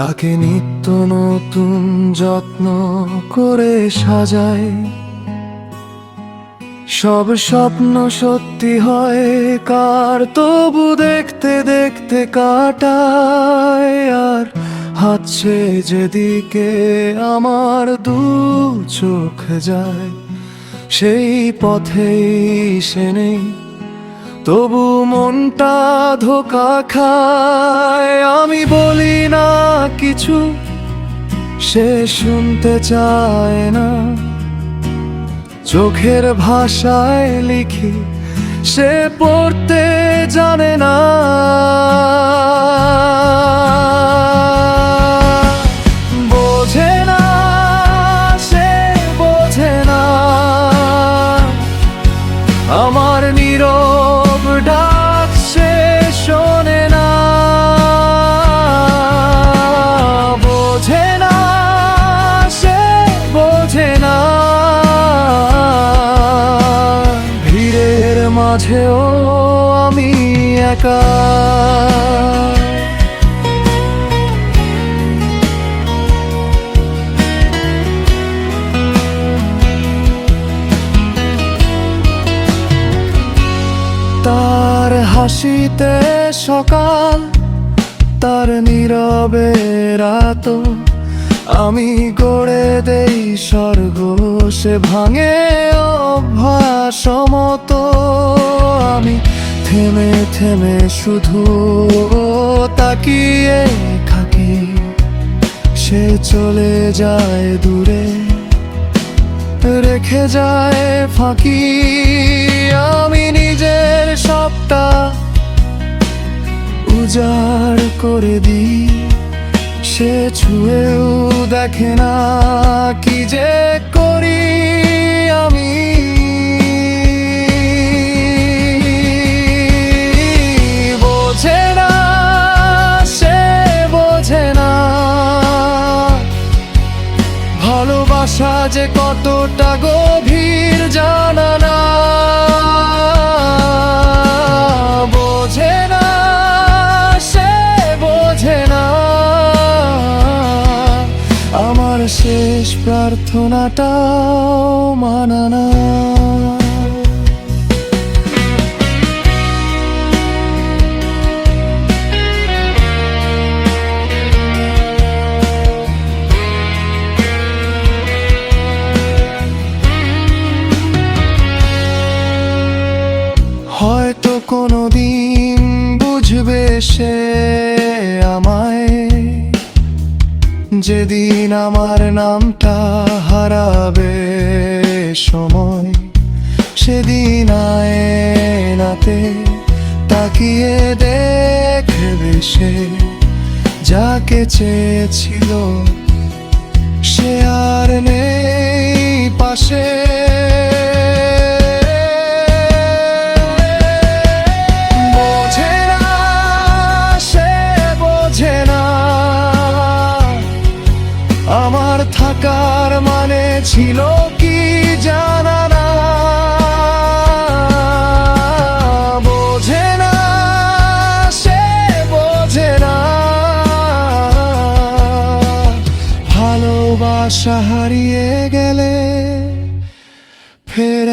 তাকে নিত্য নতুন যত্ন করে সাজায়। সব স্বপ্ন সত্যি হয়, কার তবু দেখতে দেখতে কাটায়। আর হাতছে যেদিকে আমার দু চোখ যায়, সেই পথেই সে নেই। তবু মনটা ধোকা খায়। আমি বলি না কিছু, সে শুনতে চায় না। চোখের ভাষায় লিখি, সে পড়তে জানে না। মাঝেও আমি একা। তার হাসিতে সকাল, তার নীরবে রাত, আমি গড়ে দেই স্বর্গ, সে ভাঙে অভ্যাস মতো আমি থেমে থেমে শুধু তাকিয়ে থাকি। সে চলে যায় দূরে, রেখে যায় ফাঁকি। আমি নিজের সবটা উজাড় করে দিই। সে ছুঁয়েও দেখে না কি যে ভালোবাসা যে কতটা গভীর জানা না বোঝে না, সে বোঝে না। আমার শেষ প্রার্থনাটা মানা না সে আমায়, যেদিন আমার নামটা হারাবে সময়, সেদিন আয়নাতে তাকিয়ে দেখবে সে যাকে চেয়েছিল। সে আর নেই পাশে। ছিল কি জানা না বোঝে না সে বোঝে না। ভালোবাসা হারিয়ে গেলে ফের